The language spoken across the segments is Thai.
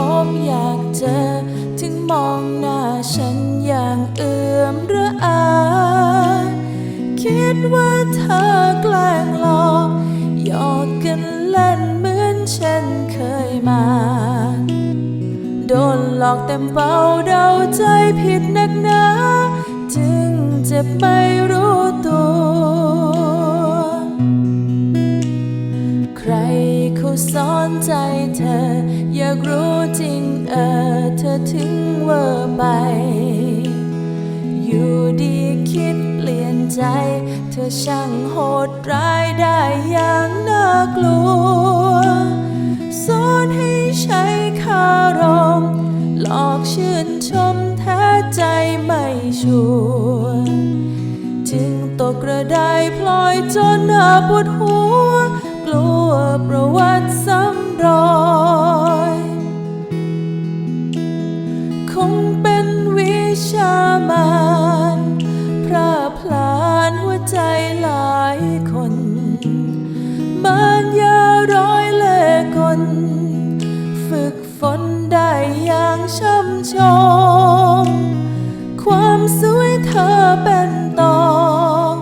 ผมอยากเจอ ถึงมองหน้าฉันอย่างเอื่อมระอา คิดว่าเธอแกล้งหลอกหยอกกันเล่นเหมือนฉันเคยมา โดนหลอกเต็มเป้าเดาใจผิดนักหนา จึงเจ็บไม่รู้ตัว เขาสอนใจเธอ อยากรู้จริงเออเธอถึงเวอร์ไป อยู่ดีคิดเปลี่ยนใจ เธอช่างโหดร้ายได้อย่างน่ากลัว สอนให้ใช้คารมหลอกชื่นชมแท้ใจไม่ชัวจึงตกกระไดพลอยจนหน้าปวดหัว ประวัติซ้ำรอยคงเป็นวิชามานพระพลานหัวใจหลายคนมานยาร้อยเล่กลฝึกฝนได้อย่างช่ำชองความสวยเธอเป็นตอง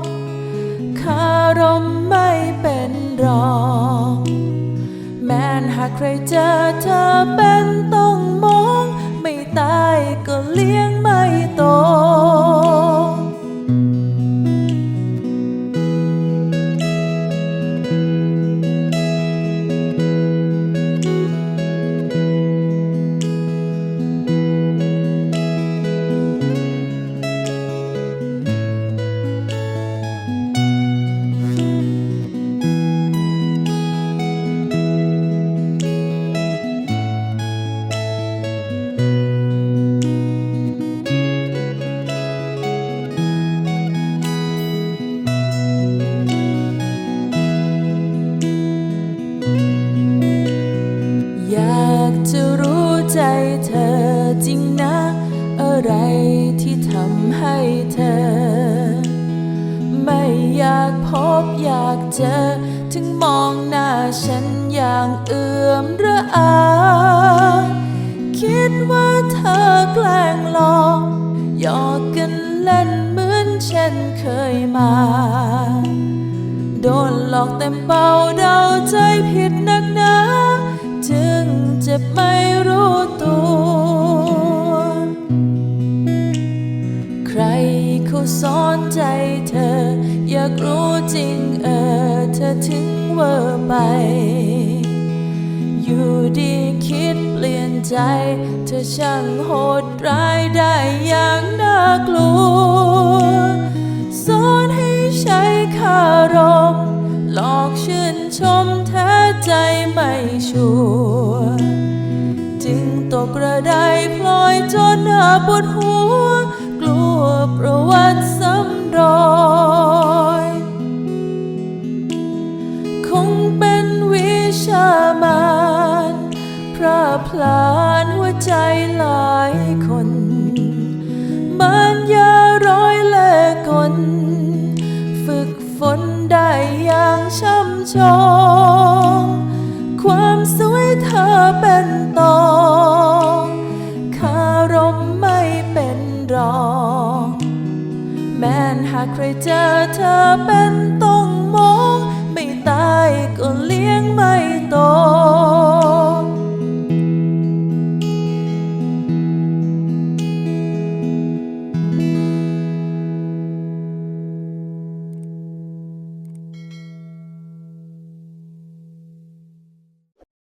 คารมไม่เป็นรองากใครเจอเธอเป็นต้องมอง ไม่ตายก็เลี้ย ให้เธอ ไม่อยากพบอยากเจอ ถึงมองหน้าฉันอย่างเอื่อมระอา คิดว่าเธอแกล้งหลอกหยอกกันเล่นเหมือนฉันเคยมา โดนหลอกเต็มเป้าเดาใจผิดนักหนา จึงเจ็บไม่รู้ตัว เขาสอนใจเธอ อยากรู้จริงเออเธอถึงเวอร์ไป อยู่ดีคิดเปลี่ยนใจ เธอช่างโหดร้ายได้อย่างน่ากลัว สอนให้ใช้คารมหลอกชื่นชมแท้ใจไม่ชัวจึงตกกระไดพลอยจนหน้าปวดหัวามานพระพลานหัวใจหลายคนมันยาร้อยเล่กลฝึกฝนได้อย่างช่ำชอง ความสวยเธอเป็นตองคารมไม่เป็นรอง แม้นหากใครเจอเธอเป็น